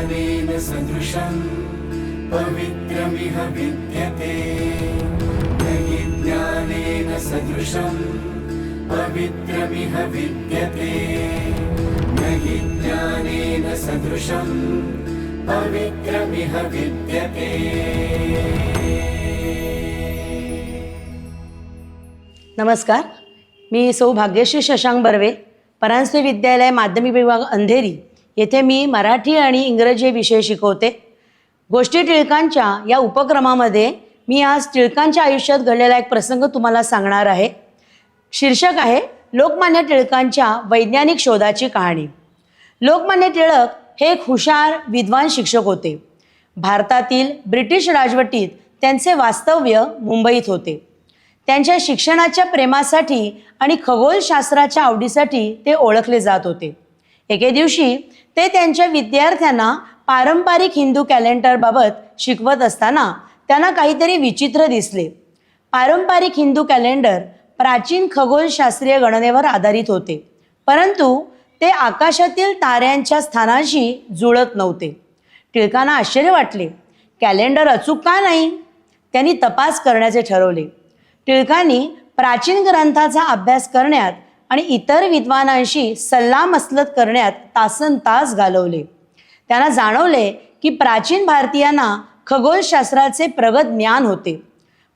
ज्ञानेन सदृशम् पवित्रमिह विद्यते। न हि ज्ञानेन सदृशम् पवित्रमिह विद्यते। न हि ज्ञानेन सदृशम् पवित्रमिह विद्यते। नमस्कार मी सौ भाग्यश्री शशांक बर्वे परांजपे विद्यालय माध्यमिक विभाग अंधेरी. येथे मी मराठी आणि इंग्रजी हे विषय शिकवते. गोष्टी टिळकांच्या या उपक्रमामध्ये मी आज टिळकांच्या आयुष्यात घडलेला एक प्रसंग तुम्हाला सांगणार आहे. शीर्षक आहे लोकमान्य टिळकांच्या वैज्ञानिक शोधाची कहाणी. लोकमान्य टिळक हे एक हुशार विद्वान शिक्षक होते. भारतातील ब्रिटिश राजवटीत त्यांचे वास्तव्य मुंबईत होते. त्यांच्या शिक्षणाच्या प्रेमासाठी आणि खगोलशास्त्राच्या आवडीसाठी ते ओळखले जात होते. एके दिवशी ते त्यांच्या विद्यार्थ्यांना पारंपरिक हिंदू कॅलेंडरबाबत शिकवत असताना त्यांना काहीतरी विचित्र दिसले. पारंपरिक हिंदू कॅलेंडर प्राचीन खगोलशास्त्रीय गणनेवर आधारित होते परंतु ते आकाशातील ताऱ्यांच्या स्थानाशी जुळत नव्हते. टिळकांना आश्चर्य वाटले कॅलेंडर अचूक का नाही? त्यांनी तपास करण्याचे ठरवले. टिळकांनी प्राचीन ग्रंथाचा अभ्यास करण्यात आणि इतर विद्वानांशी सल्लामसलत करण्यात तासन तास घालवले. त्यांना जाणवले की प्राचीन भारतीयांना खगोलशास्त्राचे प्रगत ज्ञान होते.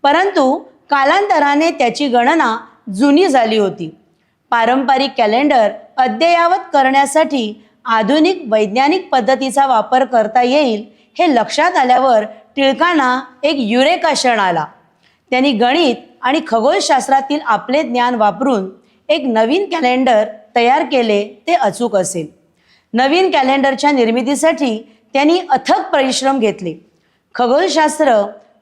परंतु कालांतराने त्याची गणना जुनी झाली होती. पारंपरिक कॅलेंडर अद्ययावत करण्यासाठी आधुनिक वैज्ञानिक पद्धतीचा वापर करता येईल हे लक्षात आल्यावर टिळकांना एक युरेका क्षण आला. त्यांनी गणित आणि खगोलशास्त्रातील आपले ज्ञान वापरून एक नवीन कॅलेंडर तयार केले ते अचूक असेल. नवीन कॅलेंडरच्या निर्मितीसाठी त्यांनी अथक परिश्रम घेतले. खगोलशास्त्र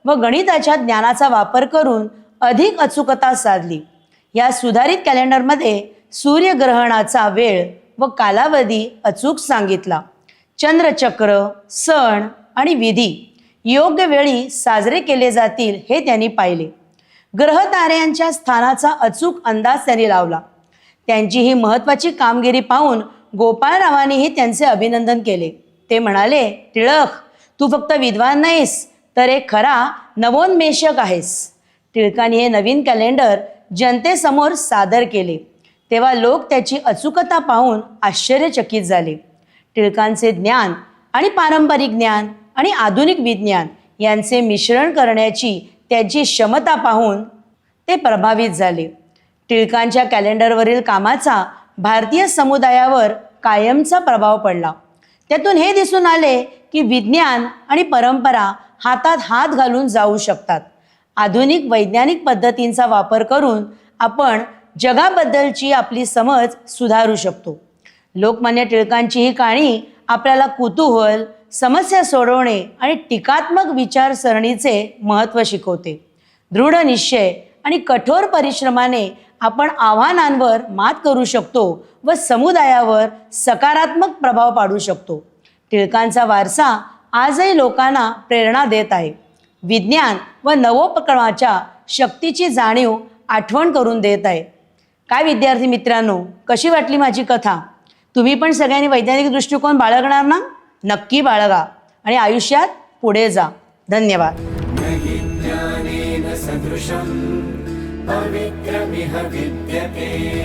व गणिताच्या ज्ञानाचा वापर करून अधिक अचूकता साधली. या सुधारित कॅलेंडरमध्ये सूर्यग्रहणाचा वेळ व कालावधी अचूक सांगितला. चंद्रचक्र सण आणि विधी योग्य वेळी साजरे केले जातील हे त्यांनी पाहिले. ग्रह ताऱ्यांच्या स्थानाचा अचूक अंदाज त्यांनी लावला. त्यांची ही महत्वाची कामगिरी पाहून गोपाळरावांनीही त्यांचे अभिनंदन केले. ते म्हणाले टिळक तू फक्त विद्वान नाहीस तर एक खरा नवोन्मेषक आहेस. टिळकांनी हे नवीन कॅलेंडर जनतेसमोर सादर केले. तेव्हा लोक त्याची अचूकता पाहून आश्चर्यचकित झाले. टिळकांचे ज्ञान आणि पारंपरिक ज्ञान आणि आधुनिक विज्ञान यांचे मिश्रण करण्याची त्यांची क्षमता पाहून ते प्रभावित झाले. टिळकांच्या कॅलेंडरवरील कामाचा भारतीय समुदायावर कायमचा प्रभाव पडला. त्यातून हे दिसून आले की विज्ञान आणि परंपरा हातात हात घालून जाऊ शकतात. आधुनिक वैज्ञानिक पद्धतींचा वापर करून आपण जगाबद्दलची आपली समज सुधारू शकतो. लोकमान्य टिळकांची ही कहाणी आपल्याला कुतूहल समस्या सोडवणे आणि टीकात्मक विचारसरणीचे महत्त्व शिकवते. दृढ निश्चय आणि कठोर परिश्रमाने आपण आव्हानांवर मात करू शकतो व समुदायावर सकारात्मक प्रभाव पाडू शकतो. टिळकांचा वारसा आजही लोकांना प्रेरणा देत आहे. विज्ञान व नवोपक्रमाच्या शक्तीची जाणीव आठवण करून देत आहे. काय विद्यार्थी मित्रांनो कशी वाटली माझी कथा? तुम्ही पण सगळ्यांनी वैज्ञानिक दृष्टिकोन बाळगणार ना? नक्की बाळगा आणि आयुष्यात पुढे जा. धन्यवाद. विद्यते.